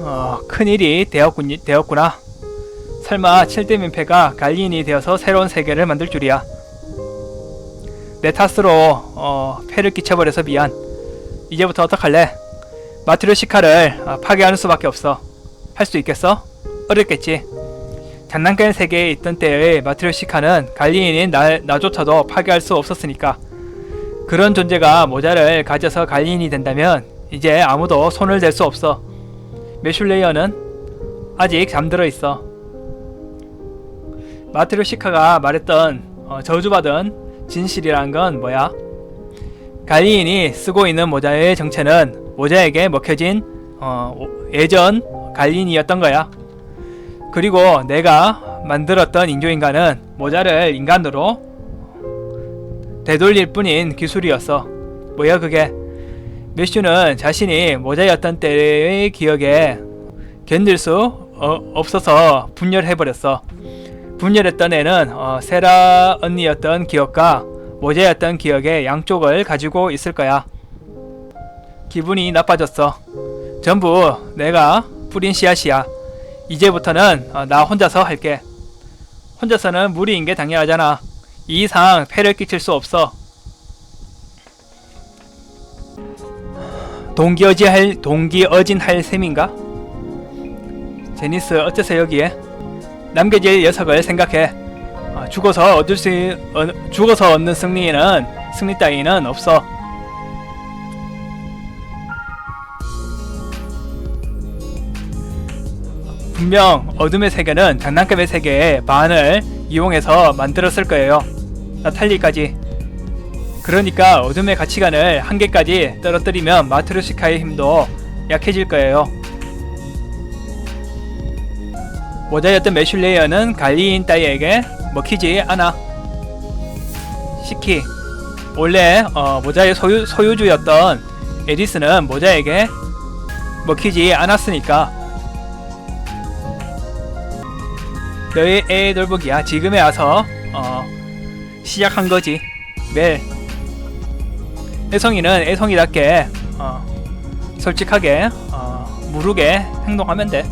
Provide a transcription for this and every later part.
어, 큰일이 되었군, 되었구나. 설마 7대 민폐가 갈리인이 되어서 새로운 세계를 만들 줄이야. 내 탓으로 어, 폐를 끼쳐버려서 미안. 이제부터 어떡할래? 마트로시카를 어, 파괴하는 수밖에 없어. 할 수 있겠어? 어렵겠지. 장난감 세계에 있던 때의 마트로시카는 갈리인인 나, 나조차도 파괴할 수 없었으니까. 그런 존재가 모자를 가져서 갈리인이 된다면 이제 아무도 손을 댈 수 없어. 메슐레이어는 아직 잠들어 있어. 마트로시카가 말했던 어, 저주받은 진실이란 건 뭐야? 갈리인이 쓰고 있는 모자의 정체는 모자에게 먹혀진 어, 오- 예전 갈리인이었던 거야. 그리고 내가 만들었던 인조인간은 모자를 인간으로 되돌릴 뿐인 기술이었어. 뭐야 그게? 메슈는 자신이 모자였던 때의 기억에 견딜 수 어, 없어서 분열해버렸어. 분열했던 애는 어, 세라 언니였던 기억과 모자였던 기억의 양쪽을 가지고 있을 거야. 기분이 나빠졌어. 전부 내가 뿌린 씨앗이야. 이제부터는 어, 나 혼자서 할게. 혼자서는 무리인 게 당연하잖아. 이 이상 폐를 끼칠 수 없어. 동기어지 할 동기어진 할 셈인가? 제니스 어째서 여기에? 남겨질 녀석을 생각해. 어, 죽어서 얻을 수 어, 죽어서 얻는 승리는 승리 따위는 없어. 분명 어둠의 세계는 장난감의 세계의 반을 이용해서 만들었을 거예요. 나탈리까지. 그러니까 어둠의 가치관을 한계까지 떨어뜨리면 마트루시카의 힘도 약해질 거예요. 모자였던 메슐레이어는 갈리인 따위에게 먹히지 않아. 시키. 원래 어, 모자의 소유, 소유주였던 에디스는 모자에게 먹히지 않았으니까 너의 애 돌보기야 지금에 와서 어, 시작한 거지. 멜 애송이는 애송이답게 어, 솔직하게 어, 무르게 행동하면 돼.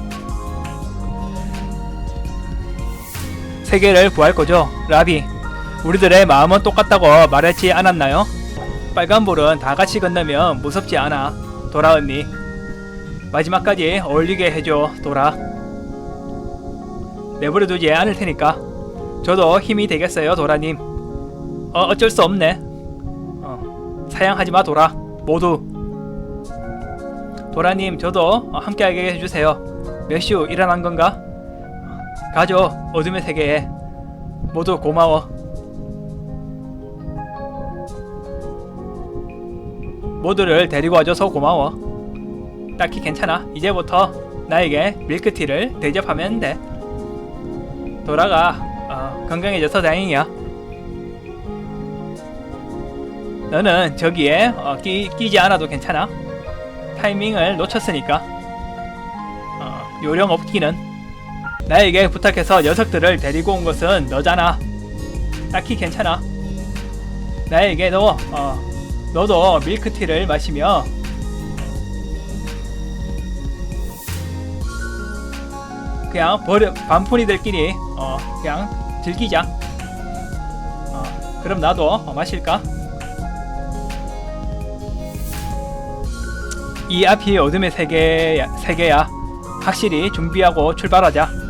세계를 구할 거죠. 라비 우리들의 마음은 똑같다고 말했지 않았나요? 빨간불은 다 같이 건너면 무섭지 않아. 도라 언니. 마지막까지 어울리게 해줘 도라 내버려두지 않을 테니까. 저도 힘이 되겠어요 도라님 어 어쩔 수 없네. 어, 사양하지 마 도라. 모두. 도라님 저도 어, 함께하게 해주세요. 몇슈 일어난 건가? 가죠 어둠의 세계에. 모두 고마워. 모두를 데리고 와줘서 고마워. 딱히 괜찮아. 이제부터 나에게 밀크티를 대접하면 돼. 돌아가 어, 건강해져서 다행이야 너는 저기에 어, 끼, 끼지 않아도 괜찮아. 타이밍을 놓쳤으니까. 어, 요령 없기는. 나에게 부탁해서 녀석들을 데리고 온 것은 너잖아. 딱히 괜찮아. 나에게 너 어, 너도 밀크티를 마시며. 그냥 버려 반푼이들끼리 어 그냥 즐기자. 어 그럼 나도 어, 마실까? 이 앞이 어둠의 세계야, 세계야. 확실히 준비하고 출발하자.